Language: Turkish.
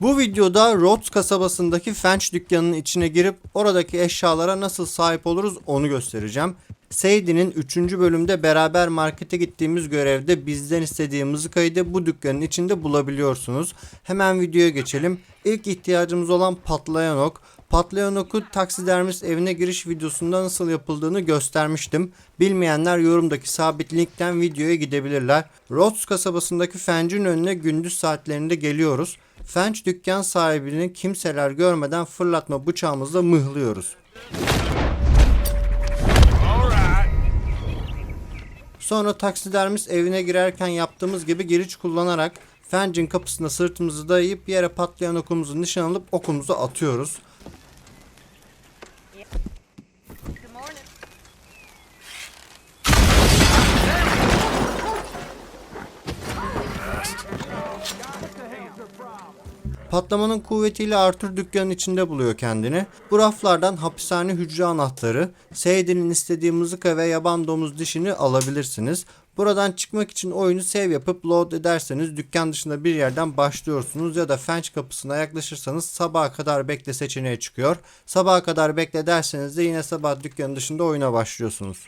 Bu videoda Rhodes kasabasındaki Fench dükkanının içine girip oradaki eşyalara nasıl sahip oluruz onu göstereceğim. Sadie'nin 3. bölümde beraber markete gittiğimiz görevde bizden istediği mızıkayı bu dükkanın içinde bulabiliyorsunuz. Hemen videoya geçelim. İlk ihtiyacımız olan patlayan ok. Patlayan oku taksidermist evine giriş videosunda nasıl yapıldığını göstermiştim. Bilmeyenler yorumdaki sabit linkten videoya gidebilirler. Rhodes kasabasındaki Fench'in önüne gündüz saatlerinde geliyoruz. Fench dükkan sahibini kimseler görmeden fırlatma bıçağımızla mıhlıyoruz. Sonra taksidermist evine girerken yaptığımız gibi giriş kullanarak Fench'in kapısına sırtımızı dayayıp yere patlayan okumuzu nişan alıp okumuzu atıyoruz. Patlamanın kuvvetiyle Arthur dükkanın içinde buluyor kendini. Bu raflardan hapishane hücre anahtarı, Sadie'nin istediği mızıka ve yaban domuz dişini alabilirsiniz. Buradan çıkmak için oyunu save yapıp load ederseniz dükkan dışında bir yerden başlıyorsunuz ya da Fench kapısına yaklaşırsanız sabaha kadar bekle seçeneği çıkıyor. Sabaha kadar bekle derseniz de yine sabah dükkanın dışında oyuna başlıyorsunuz.